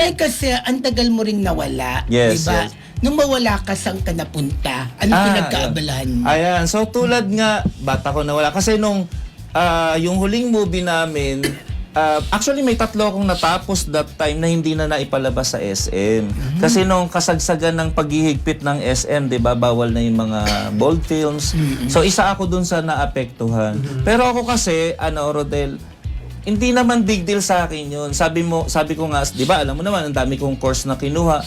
Direk kasi, ang tagal mo ring nawala. Yes, diba? yes. Nung mawala ka, saan ka napunta? Ano Ah, pinagkaabalahan mo? Ayan, so tulad nga, bata ko nawala. Kasi nung ah, yung huling movie namin, ah, actually may tatlo akong natapos that time na hindi na naipalabas sa SM. Kasi nung kasagsagan ng paghihigpit ng SM, 'di ba, bawal na yung mga bold films. So isa ako dun sa naapektuhan. Pero ako kasi, ano, Rodel, hindi naman big deal sa akin yun. Sabi mo, sabi ko nga, 'di ba, alam mo naman, ang dami kong course na kinuha.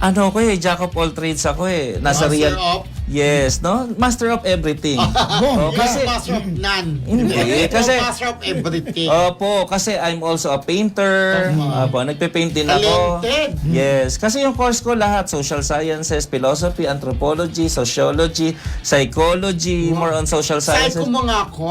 Ano ko eh, jack of all trades ako eh. Nasa Master real of? Yes, no? Master of everything. Boom. oh, kasi master of none. Hindi, kasi- master of everything. Opo, kasi I'm also a painter. Opo, nagpe-paint din ako. Talented. Yes, kasi yung course ko lahat, social sciences, philosophy, anthropology, sociology, psychology, more on social sciences. ko mga ako?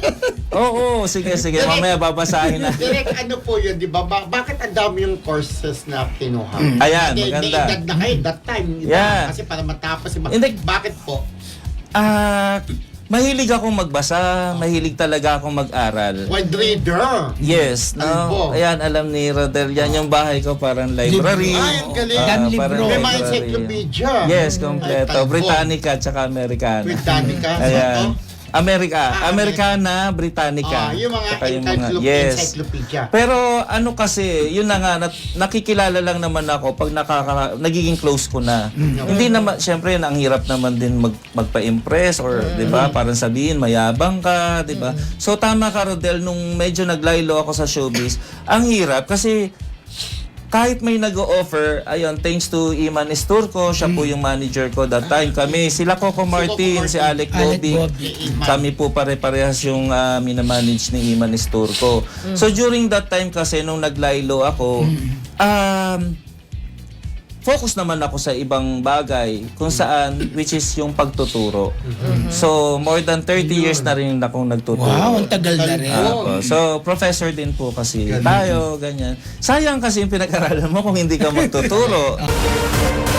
Oo, sige, sige. Mamaya babasahin na. Direct ano po yun, di ba? Ba- bakit ang dami yung courses na kinuha? Ayan, maganda. May edad na kayo that time, di ba? Yeah. Kasi para matapos? Hindi. Bakit po? Ah, mahilig akong magbasa, mahilig talaga akong mag-aral. Wide reader. Yes, no. Ano po? Ayan, alam ni Rodel, yan yung bahay ko parang library. Ay, ang galing. Ah, parang libro. May mga library. encyclopedia. Yes, Ay, kompleto. Britannica at saka Americana. Britannica. Ayan. So, Amerika, Ah, Americana, Britannica. Ah, yung mga Saka yung mga- yes. encyclopedia. Pero ano kasi, yun na nga, nat- nakikilala lang naman ako pag nakaka, nagiging close ko na. Hindi naman, syempre, ang hirap naman din mag, magpa-impress or, di ba, parang sabihin, mayabang ka, di ba? So, tama ka, Rodel, nung medyo naglaylo ako sa showbiz, ang hirap kasi kahit may nag-o-offer, ayun, thanks to Iman Esturco, siya po yung manager ko that time. Kami, sila Coco Martin, si Alec Alec Bobby. Bobby. Kami po pare-parehas yung uh, minamanage ni Iman Esturco. So during that time kasi, nung naglaylo ako, um, focus naman ako sa ibang bagay kung saan, which is yung pagtuturo. So, more than 30 years na rin akong nagtuturo. Wow, ang tagal na rin. Apo. So, professor din po kasi tayo, ganyan. Sayang kasi yung pinag-aralan mo kung hindi ka magtuturo.